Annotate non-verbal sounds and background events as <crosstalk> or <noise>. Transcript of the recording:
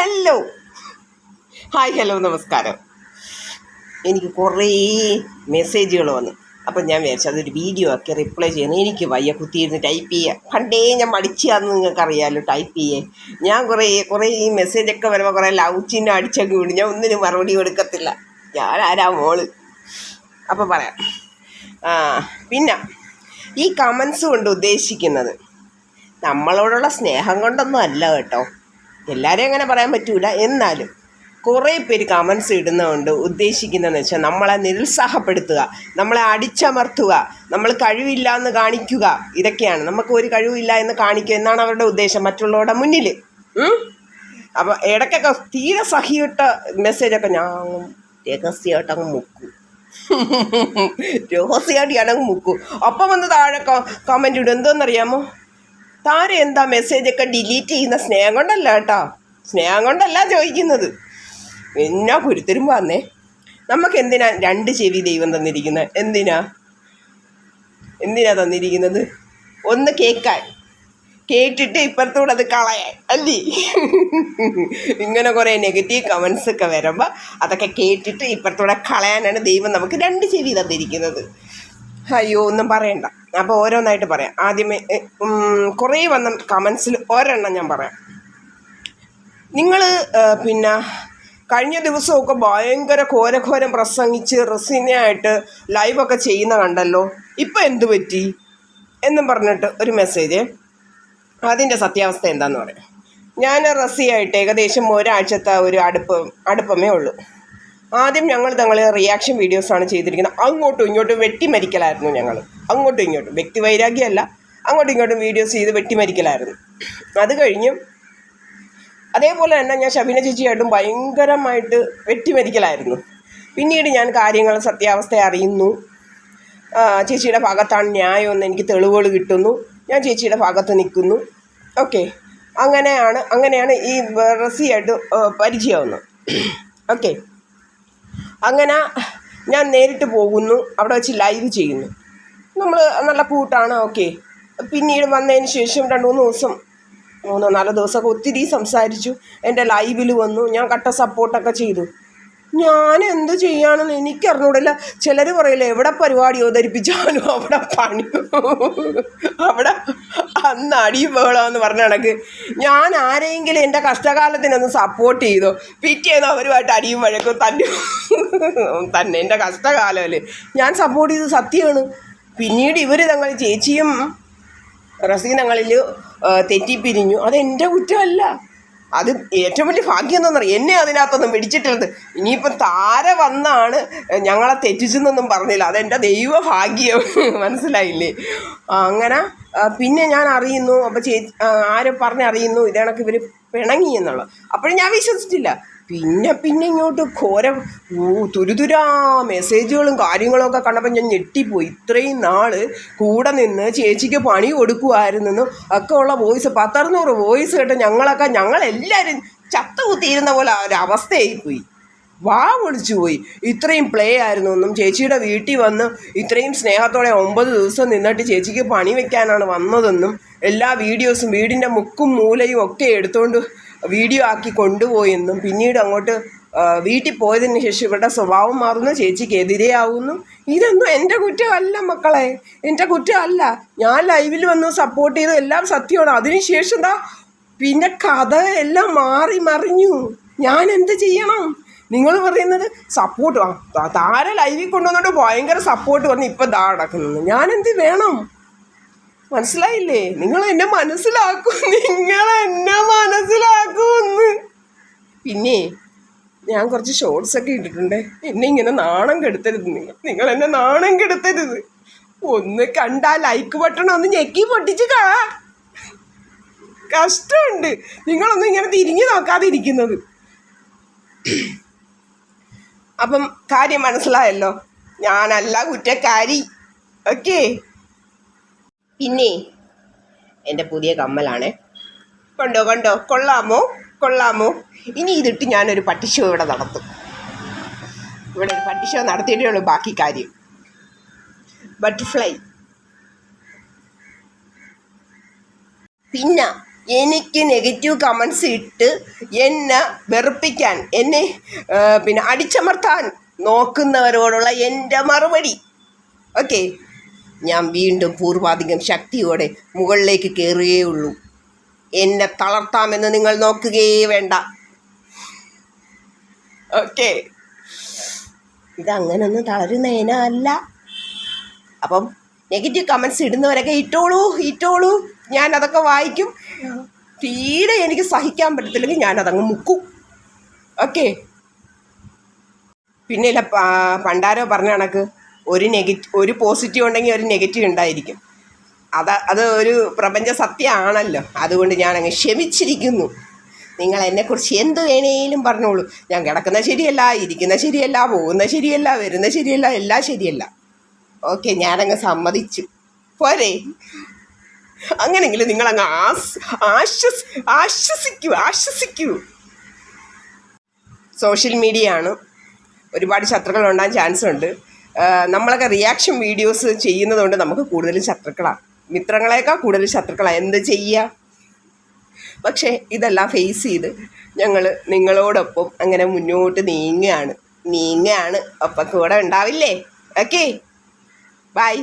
Hello. Hi hello നമസ്കാരം. എനിക്ക് കുറേ മെസ്സേജുകൾ വന്നു. അപ്പം ഞാൻ വിചാരിച്ചു അതൊരു വീഡിയോ ആക്കി റിപ്ലൈ ചെയ്യണം. എനിക്ക് വയ്യ കുത്തിയിരുന്ന് ടൈപ്പ് ചെയ്യുക പണ്ടേ ഞാൻ മടിച്ചാന്ന് നിങ്ങൾക്കറിയാമല്ലോ ടൈപ്പ് ചെയ്യേ. ഞാൻ കുറേ കുറേ ഈ മെസ്സേജൊക്കെ വരുമ്പോൾ കുറേ ലവ് ചിഹ്നം അടിച്ചൊക്കെ വിടും. ഞാൻ ഒന്നിനും മറുപടി കൊടുക്കത്തില്ല. ഞാൻ ആരാ മോൾ? അപ്പം പറയാം. പിന്നെ ഈ കമൻസ് കൊണ്ട് ഉദ്ദേശിക്കുന്നത് നമ്മളോടുള്ള സ്നേഹം കൊണ്ടൊന്നും അല്ല കേട്ടോ. എല്ലാവരെയും അങ്ങനെ പറയാൻ പറ്റൂല. എന്നാലും കുറേ പേര് കമൻസ് ഇടുന്നതുകൊണ്ട് ഉദ്ദേശിക്കുന്നതെന്ന് വെച്ചാൽ നമ്മളെ നിരുത്സാഹപ്പെടുത്തുക നമ്മളെ അടിച്ചമർത്തുക നമ്മൾ കഴിവില്ല എന്ന് കാണിക്കുക ഇതൊക്കെയാണ്. നമുക്ക് ഒരു കഴിവില്ല എന്ന് കാണിക്കുക എന്നാണ് അവരുടെ ഉദ്ദേശം. മറ്റുള്ളവരുടെ മുന്നിൽ. അപ്പോൾ ഇടയ്ക്കൊക്കെ തീരെ സഹിയിട്ട മെസ്സേജൊക്കെ ഞാൻ രഹസ്യമായിട്ട് അങ്ങ് മുക്കും. <laughs> രഹസ്യമായിട്ട് ഞാനങ്ങ് മുക്കും. അപ്പം വന്ന് താഴെ കമന്റ് ഇടും. എന്തോന്നറിയാമോ? താരം എന്താ മെസ്സേജൊക്കെ ഡിലീറ്റ് ചെയ്യുന്ന സ്നേഹം കൊണ്ടല്ല കേട്ടോ. സ്നേഹം കൊണ്ടല്ല ചോദിക്കുന്നത്. എന്നാ കുരുത്തരും വന്നേ. നമുക്ക് എന്തിനാ രണ്ട് ചെവി ദൈവം തന്നിരിക്കുന്നത് എന്തിനാ? എന്തിനാ തന്നിരിക്കുന്നത്? ഒന്ന് കേൾക്കാൻ. കേട്ടിട്ട് ഇപ്പുറത്തൂടെ അത് കളയാൻ. അല്ലേ? ഇങ്ങനെ കുറേ നെഗറ്റീവ് കമൻസ് ഒക്കെ വരുമ്പോൾ അതൊക്കെ കേട്ടിട്ട് ഇപ്പുറത്തൂടെ കളയാനാണ് ദൈവം നമുക്ക് രണ്ട് ചെവി തന്നിരിക്കുന്നത്. അയ്യോ ഒന്നും പറയണ്ട. അപ്പോൾ ഓരോന്നായിട്ട് പറയാം. ആദ്യമേ കുറേ വന്ന കമൻസിൽ ഒരെണ്ണം ഞാൻ പറയാം. നിങ്ങൾ പിന്നെ കഴിഞ്ഞ ദിവസമൊക്കെ ഭയങ്കര ഘോരഘോരം പ്രസംഗിച്ച് റസീനയായിട്ട് ലൈവൊക്കെ ചെയ്യുന്ന കണ്ടല്ലോ? ഇപ്പം എന്തു പറ്റി? എന്നും പറഞ്ഞിട്ട് ഒരു മെസ്സേജ് അതിന്റെ സത്യാവസ്ഥ എന്താണെന്ന് പറയാം. ഞാൻ റസിയായിട്ട് ഏകദേശം ഒരാഴ്ചത്തെ ഒരു അടുപ്പം അടുപ്പമേ ഉള്ളൂ. ആദ്യം ഞങ്ങൾ തങ്ങൾ റിയാക്ഷൻ വീഡിയോസാണ് ചെയ്തിരിക്കുന്നത്. അങ്ങോട്ടും ഇങ്ങോട്ടും വെട്ടിമരിക്കലായിരുന്നു ഞങ്ങൾ അങ്ങോട്ടും ഇങ്ങോട്ടും. വ്യക്തി വൈരാഗ്യമല്ല. അങ്ങോട്ടും ഇങ്ങോട്ടും വീഡിയോസ് ചെയ്ത് വെട്ടിമരിക്കലായിരുന്നു അത് കഴിഞ്ഞും അതേപോലെ തന്നെ ഞാൻ ഷബീന ചേച്ചിയായിട്ടും ഭയങ്കരമായിട്ട് വെട്ടിമരിക്കലായിരുന്നു പിന്നീട് ഞാൻ കാര്യങ്ങൾ സത്യാവസ്ഥ അറിയുന്നു. ചേച്ചിയുടെ ഭാഗത്താണ് ന്യായമെന്ന് എനിക്ക് തെളിവുകൾ കിട്ടുന്നു. ഞാൻ ചേച്ചിയുടെ ഭാഗത്ത് നിൽക്കുന്നു. ഓക്കെ. അങ്ങനെയാണ് അങ്ങനെയാണ് ഈ റസിയായിട്ട് പരിചയമാവുന്നത്. ഓക്കെ. അങ്ങനെ ഞാൻ നേരിട്ട് പോകുന്നു. അവിടെ വെച്ച് ലൈവ് ചെയ്യുന്നു. നമ്മൾ നല്ല കൂട്ടാണ് ഓക്കെ പിന്നീട് വന്നതിന് ശേഷം രണ്ട് മൂന്ന് ദിവസം മൂന്നോ നാലോ ദിവസമൊക്കെ ഒത്തിരി സംസാരിച്ചു. എന്റെ ലൈവിൽ വന്നു. ഞാൻ കട്ട സപ്പോർട്ടൊക്കെ ചെയ്തു. ഞാൻ എന്ത് ചെയ്യാണെന്ന് എനിക്കറിഞ്ഞൂടല്ല. ചിലർ പറയില്ല എവിടെ പരിപാടി അവതരിപ്പിച്ചാലും അവിടെ പണി. അവിടെ അന്ന് അടിയും ബഹളമെന്ന് പറഞ്ഞ കണക്ക്. ഞാൻ ആരെങ്കിലും എന്റെ കഷ്ടകാലത്തിനൊന്ന് സപ്പോർട്ട് ചെയ്തോ? പിറ്റേന്ന് അവരുമായിട്ട് അടിയും വഴക്കും തന്നെ തന്നെ എന്റെ കഷ്ടകാലമല്ലേ. ഞാൻ സപ്പോർട്ട് ചെയ്ത് സത്യമാണ്. പിന്നീട് ഇവർ തങ്ങൾ ചേച്ചിയും റസീനങ്ങളിൽ തെറ്റിപ്പിരിഞ്ഞു. അതെന്റെ കുറ്റമല്ല. അത് ഏറ്റവും വലിയ ഭാഗ്യം എന്താണെന്നറിയാം? എന്നെ അതിനകത്തൊന്നും പിടിച്ചിട്ടില്ലെന്ന് ഇനിയിപ്പം താര വന്നാണ് ഞങ്ങളെ തെറ്റിച്ചെന്നൊന്നും പറഞ്ഞില്ല. അതെന്റെ ദൈവ ഭാഗ്യം <laughs> മനസ്സിലായില്ലേ? അങ്ങനെ പിന്നെ ഞാൻ അറിയുന്നു അപ്പോൾ ചേ ആരും പറഞ്ഞറിയുന്നു ഇതേണക്ക് ഇവർ പിണങ്ങി എന്നുള്ളത്. അപ്പോഴും ഞാൻ വിശ്വസിച്ചില്ല. പിന്നെ പിന്നെ ഇങ്ങോട്ട് ഘോര തുരുതുരാ മെസ്സേജുകളും കാര്യങ്ങളും ഒക്കെ കണ്ടപ്പോൾ ഞാൻ ഞെട്ടിപ്പോയി. ഇത്രയും നാൾ കൂടെ നിന്ന് ചേച്ചിക്ക് പണി കൊടുക്കുമായിരുന്നെന്നും ഒക്കെ ഉള്ള വോയിസ് പത്തറുന്നൂറ് വോയിസ് കേട്ട് ഞങ്ങളൊക്കെ ഞങ്ങളെല്ലാവരും ചത്തുകുത്തിയിരുന്ന പോലെ ഒരവസ്ഥയായിപ്പോയി വാ വിളിച്ചു പോയി. ഇത്രയും പ്ലേ ആയിരുന്നു. ഒന്നും ചേച്ചിയുടെ വീട്ടിൽ വന്ന് ഇത്രയും സ്നേഹത്തോടെ ഒമ്പത് ദിവസം നിന്നിട്ട് ചേച്ചിക്ക് പണി വെക്കാനാണ് വന്നതെന്നും എല്ലാ വീഡിയോസും വീടിന്റെ മുക്കും മൂലയും ഒക്കെ എടുത്തുകൊണ്ട് വീഡിയോ ആക്കി കൊണ്ടുപോയെന്നും പിന്നീട് അങ്ങോട്ട് വീട്ടിൽ പോയതിന് ശേഷം ഇവരുടെ സ്വഭാവം മാറുന്നു ചേച്ചിക്ക് എതിരെയാവുന്നു. ഇതൊന്നും എന്റെ കുറ്റമല്ല മക്കളെ. എന്റെ കുറ്റമല്ല. ഞാൻ ലൈവിൽ വന്ന് സപ്പോർട്ട് ചെയ്ത് എല്ലാം സത്യമാണ്. അതിനുശേഷം എന്താ പിന്നെ കഥ എല്ലാം മാറി മറിഞ്ഞു. ഞാൻ എന്ത് ചെയ്യണം? നിങ്ങൾ പറയുന്നത് സപ്പോർട്ട് താര ലൈവിൽ കൊണ്ടുവന്നിട്ട് ഭയങ്കര സപ്പോർട്ട് പറഞ്ഞ് ഇപ്പം ദാ നടക്കുന്നത്. ഞാൻ എന്ത് വേണം? മനസ്സിലായില്ലേ? നിങ്ങൾ എന്നെ മനസ്സിലാക്കും. <laughs> നിങ്ങൾ എന്നെ മനസ്സിലാക്കൂന്ന്. പിന്നെ ഞാൻ കുറച്ച് ഷോർട്സ് ഒക്കെ ഇട്ടിട്ടുണ്ട്. എന്നെ ഇങ്ങനെ നാണം കെടുത്തരുത് നിങ്ങൾ നിങ്ങൾ എന്നെ നാണം കെടുത്തരുത്. ഒന്ന് കണ്ടാ ലൈക്ക് ബട്ടൺ ഒന്ന് ഞെക്കി പൊട്ടിച്ച് കാ. കഷ്ടമുണ്ട്. നിങ്ങളൊന്നും ഇങ്ങനെ തിരിഞ്ഞു നോക്കാതെ ഇരിക്കുന്നത് അപ്പം കാര്യം മനസ്സിലായല്ലോ. ഞാനല്ല കുറ്റക്കാരി. ഓക്കെ? പിന്നെ എന്റെ പുതിയ കമ്മലാണ്. കണ്ടോ കണ്ടോ? കൊള്ളാമോ? കൊള്ളാമോ? ഇനി ഇതിട്ട് ഞാനൊരു പട്ടിഷോ ഇവിടെ നടത്തും. ഇവിടെ ഒരു പട്ടിഷോ നടത്തിയിട്ടേ ഉള്ളൂ ബാക്കി കാര്യം. ബട്ടർഫ്ലൈ പിന്നെ എനിക്ക് നെഗറ്റീവ് കമൻസ് ഇട്ട് എന്നെ വെറുപ്പിക്കാൻ എന്നെ പിന്നെ അടിച്ചമർത്താൻ നോക്കുന്നവരോടുള്ള എന്റെ മറുപടി. ഓക്കെ? ഞാൻ വീണ്ടും പൂർവാധികം ശക്തിയോടെ മുകളിലേക്ക് കയറുകയേ ഉള്ളൂ. എന്നെ തളർത്താമെന്ന് നിങ്ങൾ നോക്കുകയേ വേണ്ട. ഓക്കെ? ഇതങ്ങനൊന്നും തളരുന്നതിനല്ല അപ്പം നെഗറ്റീവ് കമൻസ് ഇടുന്നവരൊക്കെ ഇട്ടോളൂ ഇട്ടോളൂ. ഞാൻ അതൊക്കെ വായിക്കും. തീരെ എനിക്ക് സഹിക്കാൻ പറ്റത്തില്ലെങ്കിൽ ഞാൻ അതങ്ങ് മുക്കും. ഓക്കെ. പിന്നെ ഇല്ല പണ്ടാരോ പറഞ്ഞ കണക്ക് ഒരു നെഗറ്റീവ് ഒരു പോസിറ്റീവ് ഉണ്ടെങ്കിൽ ഒരു നെഗറ്റീവ് ഉണ്ടായിരിക്കും. അത് അത് ഒരു പ്രപഞ്ച സത്യമാണല്ലോ. അതുകൊണ്ട് ഞാൻ അങ്ങ് ക്ഷമിച്ചിരിക്കുന്നു. നിങ്ങൾ എന്നെക്കുറിച്ച് എന്ത് വേണേലും പറഞ്ഞോളൂ. ഞാൻ കിടക്കുന്ന ശരിയല്ല ഇരിക്കുന്ന ശരിയല്ല പോകുന്ന ശരിയല്ല വരുന്ന ശരിയല്ല എല്ലാം ശരിയല്ല. ഓക്കെ ഞാനങ്ങ് സമ്മതിച്ചു. പോരെ. അങ്ങനെങ്കിലും നിങ്ങൾ അങ്ങ് ആശ്വസ് ആശ്വസിക്കൂ ആശ്വസിക്കൂ. സോഷ്യൽ മീഡിയ ആണ് ഒരുപാട് ശത്രുക്കൾ ഉണ്ടാകാൻ ചാൻസ് ഉണ്ട്. നമ്മളൊക്കെ റിയാക്ഷൻ വീഡിയോസ് ചെയ്യുന്നതുകൊണ്ട് നമുക്ക് കൂടുതൽ ശത്രുക്കളാണ് മിത്രങ്ങളെക്കാൾ കൂടുതൽ ശത്രുക്കളാണ് എന്ത് ചെയ്യുക പക്ഷേ ഇതെല്ലാം ഫേസ് ചെയ്ത് ഞങ്ങൾ നിങ്ങളോടൊപ്പം അങ്ങനെ മുന്നോട്ട് നീങ്ങുകയാണ് നീങ്ങുകയാണ് അപ്പം കൂടെ ഉണ്ടാവില്ലേ? Okay bye